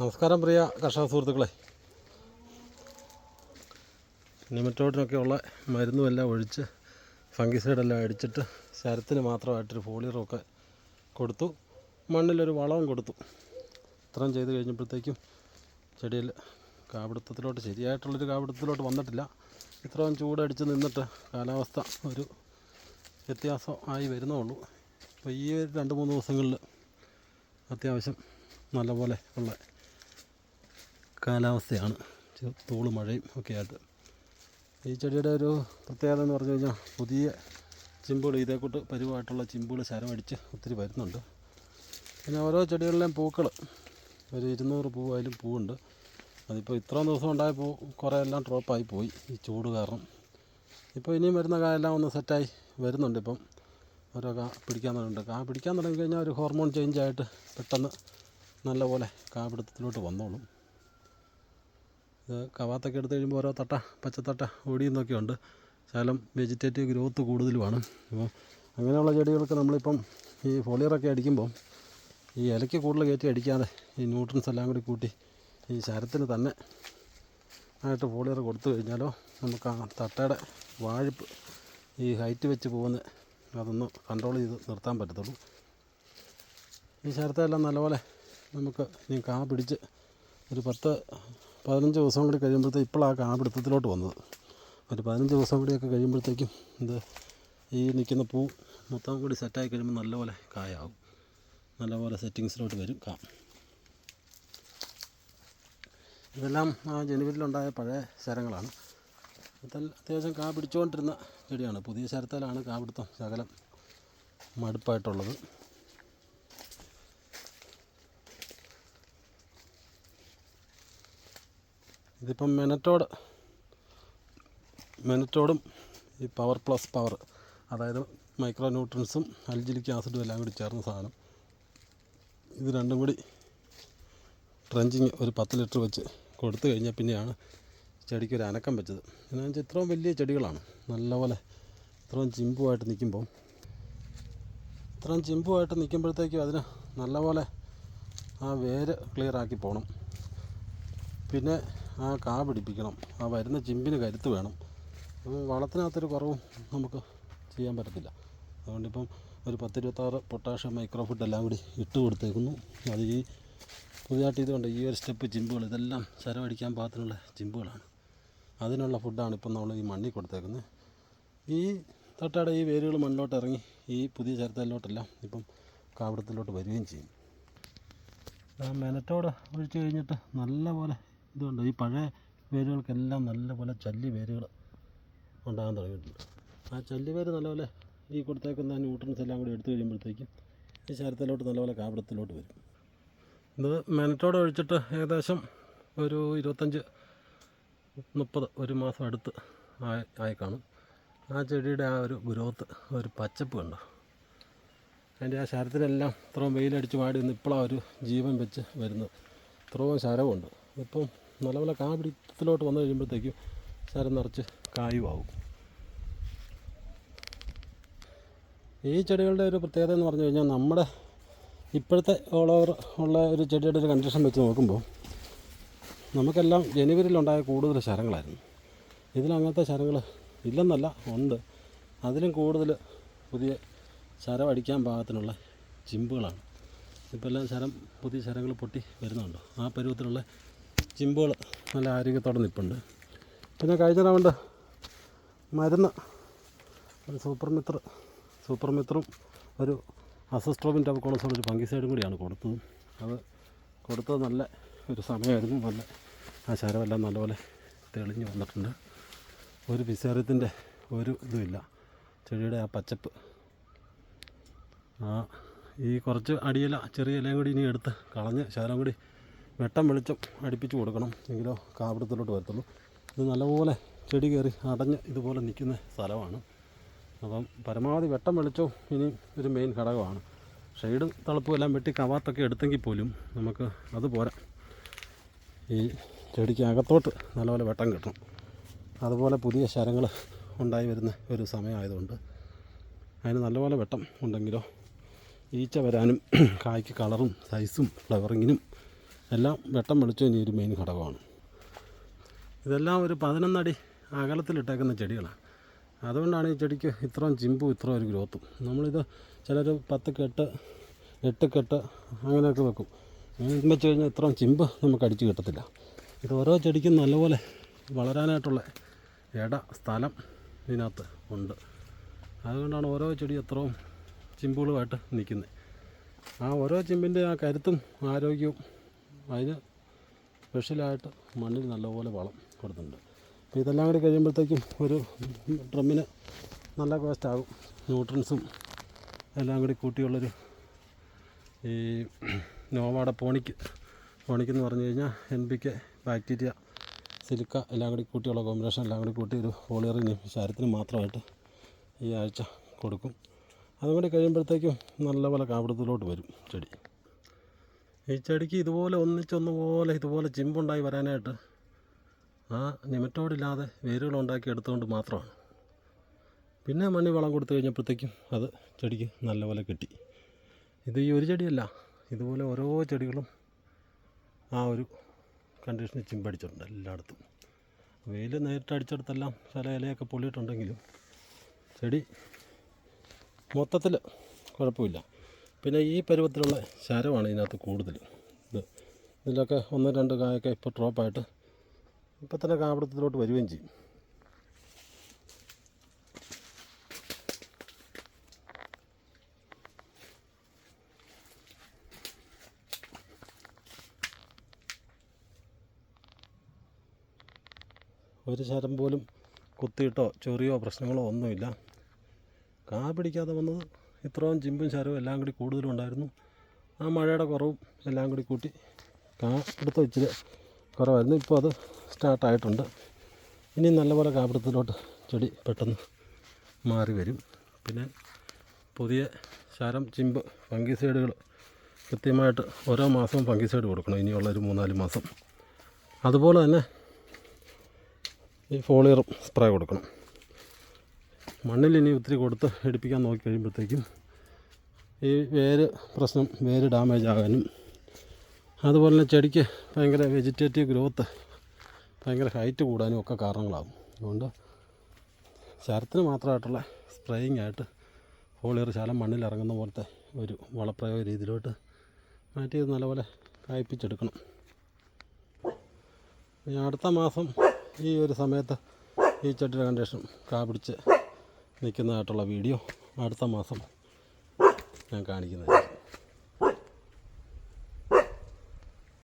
നമസ്കാരം പ്രിയ കർഷക സുഹൃത്തുക്കളെ. നിമറ്റോഡിനൊക്കെ ഉള്ള മരുന്നും എല്ലാം ഒഴിച്ച് ഫംഗിസൈഡെല്ലാം അടിച്ചിട്ട് ശരത്തിന് മാത്രമായിട്ടൊരു ഫോളിയറൊക്കെ കൊടുത്തു. മണ്ണിലൊരു വളവും കൊടുത്തു. ഇത്രയും ചെയ്ത് കഴിഞ്ഞപ്പോഴത്തേക്കും ചെടിയിൽ കാപിടുത്തത്തിലോട്ട് ശരിയായിട്ടുള്ളൊരു കാപിടുത്തത്തിലോട്ട് വന്നിട്ടില്ല. ഇത്രയും ചൂടടിച്ച് നിന്നിട്ട് കാലാവസ്ഥ ഒരു വ്യത്യാസം ആയി വരുന്നുള്ളൂ. അപ്പോൾ ഈ രണ്ട് മൂന്ന് ദിവസങ്ങളിൽ അത്യാവശ്യം നല്ലപോലെ ഉള്ള കാലാവസ്ഥയാണ്. തൂൾ മഴയും ഒക്കെ ആയിട്ട്. ഈ ചെടിയുടെ ഒരു പ്രത്യേകത എന്ന് പറഞ്ഞു കഴിഞ്ഞാൽ പുതിയ ചിമ്പുകൾ ഇതേക്കൂട്ട് പരിവായിട്ടുള്ള ചിമ്പുകൾ ശരമടിച്ച് ഒത്തിരി വരുന്നുണ്ട്. പിന്നെ ഓരോ ചെടികളിലെയും പൂക്കൾ ഒരു ഇരുന്നൂറ് പൂവായാലും പൂവുണ്ട്. അതിപ്പോൾ ഇത്രയും ദിവസം ഉണ്ടായ പൂ കുറേ എല്ലാം ഡ്രോപ്പായി പോയി ഈ ചൂട് കാരണം. ഇപ്പോൾ ഇനിയും വരുന്ന കായെല്ലാം ഒന്ന് സെറ്റായി വരുന്നുണ്ട് ഇപ്പം. ഓരോ കാ പിടിക്കാൻ തുടങ്ങിയിട്ടുണ്ട്. കാ പിടിക്കാൻ തുടങ്ങി കഴിഞ്ഞാൽ ഒരു ഹോർമോൺ ചേഞ്ച് ആയിട്ട് പെട്ടെന്ന് നല്ലപോലെ കാ പിടുത്തത്തിലോട്ട് വന്നോളും. ഇത് കവാത്തൊക്കെ എടുത്ത് കഴിയുമ്പോൾ ഓരോ തട്ട പച്ചത്തട്ട ഒടിയുന്നൊക്കെ ഉണ്ട്. ശകലം വെജിറ്റേറ്റീവ് ഗ്രോത്ത് കൂടുതലുമാണ്. അപ്പോൾ അങ്ങനെയുള്ള ചെടികൾക്ക് നമ്മളിപ്പം ഈ ഫോളിയറൊക്കെ അടിക്കുമ്പോൾ ഈ ഇലയ്ക്ക് കൂടുതൽ കയറ്റി അടിക്കാതെ ഈ ന്യൂട്രൻസ് എല്ലാം കൂടി കൂട്ടി ഈ ശരത്തിന് തന്നെ ആയിട്ട് ഫോളിയർ കൊടുത്തു കഴിഞ്ഞാലോ നമുക്ക് ആ തട്ടയുടെ വാഴിപ്പ് ഈ ഹൈറ്റ് വെച്ച് പോകുന്ന അതൊന്ന് കൺട്രോൾ ചെയ്ത് നിർത്താൻ പറ്റത്തുള്ളൂ. ഈ ശരത്തെല്ലാം നല്ലപോലെ നമുക്ക് കാ പിടിച്ച് ഒരു പത്ത് പതിനഞ്ച് ദിവസം കൂടി കഴിയുമ്പോഴത്തേക്ക് ഇപ്പോഴാണ് കാ പിടുത്തത്തിലോട്ട് വന്നത്. ഒരു പതിനഞ്ച് ദിവസം കൂടിയൊക്കെ കഴിയുമ്പോഴത്തേക്കും ഇത് ഈ നിൽക്കുന്ന പൂ മൊത്തം കൂടി സെറ്റായി കഴിയുമ്പോൾ നല്ലപോലെ കായാവും. നല്ലപോലെ സെറ്റിങ്സിലോട്ട് വരും കാ. ഇതെല്ലാം ആ ജനുവരിയിലുണ്ടായ പഴയ ശരങ്ങളാണ്. അത്യാവശ്യം കാ പിടിച്ചുകൊണ്ടിരുന്ന ചെടിയാണ്. പുതിയ ശരത്തിലാണ് കാ പിടുത്തം ശകലം മടുപ്പായിട്ടുള്ളത്. ഇതിപ്പം മെനറ്റോഡ് മെനറ്റോഡും ഈ പവർ പ്ലസ് പവർ അതായത് മൈക്രോ ന്യൂട്രൻസും അൽജിലിക് ആസിഡും എല്ലാം കൂടി ചേർന്ന സാധനം. ഇത് രണ്ടും കൂടി ട്രഞ്ചിങ് ഒരു പത്ത് ലിറ്റർ വെച്ച് കൊടുത്തു കഴിഞ്ഞാൽ പിന്നെയാണ് ചെടിക്ക് ഒരു അനക്കം വെച്ചത്. എന്നാ വെച്ചാൽ ഇത്രയും വലിയ ചെടികളാണ്. നല്ലപോലെ ഇത്രയും ചിമ്പുമായിട്ട് നിൽക്കുമ്പോൾ ഇത്രയും ചിമ്പുമായിട്ട് നിൽക്കുമ്പോഴത്തേക്കും അതിന് നല്ലപോലെ ആ വേര് ക്ലിയർ ആക്കി പോകണം പിന്നെ ആ കാ പിടിപ്പിക്കണം. ആ വരുന്ന ചിമ്പിന് കരുത്ത് വേണം. വളത്തിനകത്തൊരു കുറവും നമുക്ക് ചെയ്യാൻ പറ്റത്തില്ല. അതുകൊണ്ടിപ്പം ഒരു പത്തിരുപത്താറ് പൊട്ടാഷ്യം മൈക്രോ ഫുഡ് എല്ലാം കൂടി ഇട്ട് കൊടുത്തേക്കുന്നു. അത് ഈ പുതിയതായിട്ട് ഇതുകൊണ്ട് ഈ ഒരു സ്റ്റെപ്പ് ചിമ്പുകൾ ഇതെല്ലാം ശരമടിക്കാൻ പാകത്തിനുള്ള ചിമ്പുകളാണ്. അതിനുള്ള ഫുഡാണ് ഇപ്പം നമ്മൾ ഈ മണ്ണിൽ കൊടുത്തേക്കുന്നത്. ഈ തട്ടയുടെ ഈ വേരുകൾ മണ്ണിലോട്ട് ഇറങ്ങി ഈ പുതിയ ചരത്തലിലോട്ടെല്ലാം ഇപ്പം കാവിടത്തിലോട്ട് വരികയും ചെയ്യും. മെനറ്റോട് ഒഴിച്ച് കഴിഞ്ഞിട്ട് നല്ലപോലെ ഇതുണ്ട്. ഈ പഴയ വേരുകൾക്കെല്ലാം നല്ലപോലെ ചല്ലി വേരുകൾ ഉണ്ടാകാൻ തുടങ്ങിയിട്ടുണ്ട്. ആ ചല്ലി വേര് നല്ലപോലെ ഈ കൊടുത്തേക്കുന്ന ന്യൂട്രൻസ് എല്ലാം കൂടി എടുത്തു കഴിയുമ്പോഴത്തേക്കും ഈ ശരത്തിലോട്ട് നല്ലപോലെ കാപിടത്തിലോട്ട് വരും. ഇത് മെനറ്റോടെ ഒഴിച്ചിട്ട് ഏകദേശം ഒരു ഇരുപത്തഞ്ച് മുപ്പത് ഒരു മാസം അടുത്ത് ആയി ആയി കാണും. ആ ചെടിയുടെ ആ ഒരു ഗ്രോത്ത് ഒരു പച്ചപ്പ് കണ്ടോ? അതിന്റെ ആ ശരത്തിനെല്ലാം ഇത്രയും വെയിലടിച്ച് വാടി നിന്ന് ഇപ്പോഴാണ് ഒരു ജീവൻ വെച്ച് വരുന്നത്. ഇത്രയും ശരമുണ്ട് ഇപ്പം നല്ലപോലെ കാ പിടിത്തത്തിലോട്ട് വന്നു കഴിയുമ്പോഴത്തേക്കും ശരം നിറച്ച് കായുമാവും ഈ ചെടികളുടെ ഒരു പ്രത്യേകത എന്ന് പറഞ്ഞു കഴിഞ്ഞാൽ നമ്മുടെ ഇപ്പോഴത്തെ ഓൾ ഓവർ ഉള്ള ഒരു ചെടിയുടെ ഒരു കണ്ടീഷൻ വെച്ച് നോക്കുമ്പോൾ നമുക്കെല്ലാം ജനുവരിയിലുണ്ടായ കൂടുതൽ ശരങ്ങളായിരുന്നു. ഇതിലങ്ങനത്തെ ശരങ്ങൾ ഇല്ലെന്നല്ല ഉണ്ട്. അതിലും കൂടുതൽ പുതിയ ശരം അടിക്കാൻ പാകത്തിനുള്ള ചിമ്പുകളാണ്. ഇപ്പോൾ എല്ലാം ശരം പുതിയ ശരങ്ങൾ പൊട്ടി വരുന്നുണ്ട്. ആ പരുവത്തിലുള്ള ചിമ്പുകൾ നല്ല ആരോഗ്യത്തോടെ നിൽപ്പുണ്ട്. പിന്നെ കഴിഞ്ഞ റൗണ്ട് മരുന്ന്. ഒരു സൂപ്പർ മിത്ര സൂപ്പർ മിത്രം ഒരു അസസ്ട്രോബിൻ ടബക്കോളസും ഒരു ഫംഗിസൈഡും കൂടിയാണ് കൊടുത്തത്. അത് കൊടുത്തത് നല്ല ഒരു സമയമായിരുന്നു. നല്ല ആ ശരമെല്ലാം നല്ലപോലെ തെളിഞ്ഞ് വന്നിട്ടുണ്ട്. ഒരു വിസേറിയത്തിന്റെ ഒരു ഇതുമില്ല. ചെടിയുടെ ആ പച്ചപ്പ്. ആ ഈ കുറച്ച് അടിയില ചെറിയ ഇലയും കൂടി ഇനി എടുത്ത് കളഞ്ഞ് ശകലം കൂടി വെട്ടം വെളിച്ചം അടുപ്പിച്ച് കൊടുക്കണം എങ്കിലോ കാപിടത്തിലോട്ട് വരത്തുള്ളൂ. ഇത് നല്ലപോലെ ചെടി കയറി അടഞ്ഞ് ഇതുപോലെ നിൽക്കുന്ന സ്ഥലമാണ്. അപ്പം പരമാവധി വെട്ടം വെളിച്ചവും ഇനി ഒരു മെയിൻ ഘടകമാണ്. ഷെയ്ഡ് തളപ്പും എല്ലാം വെട്ടി കവാത്തൊക്കെ എടുത്തെങ്കിൽ പോലും നമുക്ക് അത് പോരാ. ഈ ചെടിക്ക് അകത്തോട്ട് നല്ലപോലെ വെട്ടം കിട്ടണം. അതുപോലെ പുതിയ ശരങ്ങൾ ഉണ്ടായി വരുന്ന ഒരു സമയമായതുകൊണ്ട് അതിന് നല്ലപോലെ വെട്ടം ഉണ്ടെങ്കിലോ ഈച്ച വരാനും കായ്ക്ക് കളറും സൈസും ഫ്ലവറിങ്ങിനും എല്ലാം വെട്ടം വെളിച്ചം ഇനി ഒരു മെയിൻ ഘടകമാണ്. ഇതെല്ലാം ഒരു പതിനൊന്നടി അകലത്തിലിട്ടേക്കുന്ന ചെടികളാണ്. അതുകൊണ്ടാണ് ഈ ചെടിക്ക് ഇത്രയും ചിമ്പും ഇത്രയും ഒരു ഗ്രോത്തും. നമ്മളിത് ചിലർ പത്ത് കെട്ട് എട്ട് കെട്ട് അങ്ങനെയൊക്കെ വെക്കും. അങ്ങനെ വെച്ച് കഴിഞ്ഞാൽ ഇത്രയും ചിമ്പ് നമുക്ക് അടിച്ച് കിട്ടത്തില്ല. ഇത് ഓരോ ചെടിക്കും നല്ലപോലെ വളരാനായിട്ടുള്ള ഇട സ്ഥലം ഇതിനകത്ത് ഉണ്ട്. അതുകൊണ്ടാണ് ഓരോ ചെടി എത്രയും ചിമ്പുകളുമായിട്ട് നിൽക്കുന്നത്. ആ ഓരോ ചിമ്പിന്റെ ആ കരുത്തും ആരോഗ്യവും അതിന് സ്പെഷ്യലായിട്ട് മണ്ണിൽ നല്ലപോലെ വളം കൊടുക്കുന്നുണ്ട് അപ്പോൾ ഇതെല്ലാം കൂടി കഴിയുമ്പോഴത്തേക്കും ഒരു ഡ്രമ്മിന് നല്ല കോസ്റ്റ് ആകും ന്യൂട്രൻസും എല്ലാം കൂടി കൂട്ടിയുള്ളൊരു ഈ നോവാടെ പോണിക്ക് പോണിക്ക് എന്ന് പറഞ്ഞു കഴിഞ്ഞാൽ N P K bacteria silica എല്ലാം കൂടി കൂട്ടിയുള്ള കോമ്പിനേഷൻ എല്ലാം കൂടി കൂട്ടി ഒരു പോളിയറിന് ശരത്തിന് മാത്രമായിട്ട് ഈ ആഴ്ച കൊടുക്കും. അതും കൂടി കഴിയുമ്പോഴത്തേക്കും നല്ലപോലെ കാപിടത്തിലോട്ട് വരും ചെടി. ഈ ചെടിക്ക് ഇതുപോലെ ഒന്നിച്ചൊന്നുപോലെ ഇതുപോലെ ചിമ്പുണ്ടായി വരാനായിട്ട് ആ നിമറ്റോടില്ലാതെ വേരുകൾ ഉണ്ടാക്കി എടുത്തുകൊണ്ട് മാത്രമാണ്. പിന്നെ മണ്ണി വളം കൊടുത്തു കഴിഞ്ഞപ്പോഴത്തേക്കും അത് ചെടിക്ക് നല്ലപോലെ കിട്ടി. ഇത് ഈ ഒരു ചെടിയല്ല ഇതുപോലെ ഓരോ ചെടികളും ആ ഒരു കണ്ടീഷനിൽ ചിമ്പടിച്ചിട്ടുണ്ട് എല്ലായിടത്തും. വെയിൽ നേരിട്ട് അടിച്ചെടുത്തെല്ലാം ചില ഇലയൊക്കെ പൊള്ളിയിട്ടുണ്ടെങ്കിലും ചെടി മൊത്തത്തിൽ കുഴപ്പമില്ല. പിന്നെ ഈ പരുവത്തിലുള്ള ശരമാണ് ഇതിനകത്ത് കൂടുതൽ. ഇത് ഇതിലൊക്കെ ഒന്ന് രണ്ട് കായൊക്കെ ഇപ്പോൾ ഡ്രോപ്പായിട്ട് ഇപ്പം തന്നെ കാപിടുത്തത്തിലോട്ട് വരികയും ചെയ്യും. ഒരു ശരം പോലും കുത്തിയിട്ടോ ചൊറിയോ പ്രശ്നങ്ങളോ ഒന്നുമില്ല. കാ പിടിക്കാതെ വന്നത് ഇത്രയും ചിമ്പും ശരവും എല്ലാം കൂടി കൂടുതലും ഉണ്ടായിരുന്നു ആ മഴയുടെ കുറവും എല്ലാം കൂടി കൂട്ടി കാ പിടുത്തം ഇച്ചിരി കുറവായിരുന്നു. ഇപ്പോൾ അത് സ്റ്റാർട്ടായിട്ടുണ്ട് ഇനി നല്ലപോലെ കാപിടുത്തത്തിലോട്ട് ചെടി പെട്ടെന്ന് മാറി വരും. പിന്നെ പുതിയ ശരം ചിമ്പ് ഫംഗിസൈഡുകൾ കൃത്യമായിട്ട് ഓരോ മാസവും ഫംഗിസൈഡ് കൊടുക്കണം. ഇനിയുള്ളൊരു മൂന്നാൽ മാസം. അതുപോലെ തന്നെ ഈ ഫോളിയറും സ്പ്രേ കൊടുക്കണം. മണ്ണിൽ ഇനി ഒത്തിരി കൊടുത്ത് എടുപ്പിക്കാൻ നോക്കി കഴിയുമ്പോഴത്തേക്കും ഈ വേര് പ്രശ്നം വേര് ഡാമേജ് ആകാനും അതുപോലെ തന്നെ ചെടിക്ക് ഭയങ്കര വെജിറ്റേറ്റീവ് ഗ്രോത്ത് ഭയങ്കര ഹൈറ്റ് കൂടാനും ഒക്കെ കാരണങ്ങളാകും. അതുകൊണ്ട് ശരത്തിന് മാത്രമായിട്ടുള്ള സ്പ്രേയിങ് ആയിട്ട് ഫോളിയർ മണ്ണിൽ ഇറങ്ങുന്ന പോലത്തെ ഒരു വളപ്രയോഗ രീതിയിലോട്ട് മാറ്റി ഇത് നല്ലപോലെ കായ്പിച്ചെടുക്കണം. ഇനി അടുത്ത മാസം ഈ ഒരു സമയത്ത് ഈ ചെടിയുടെ കണ്ടീഷൻ കാ പിടിച്ച് നിൽക്കുന്നതായിട്ടുള്ള വീഡിയോ അടുത്ത മാസം ഞാൻ കാണിക്കുന്നതായിരിക്കും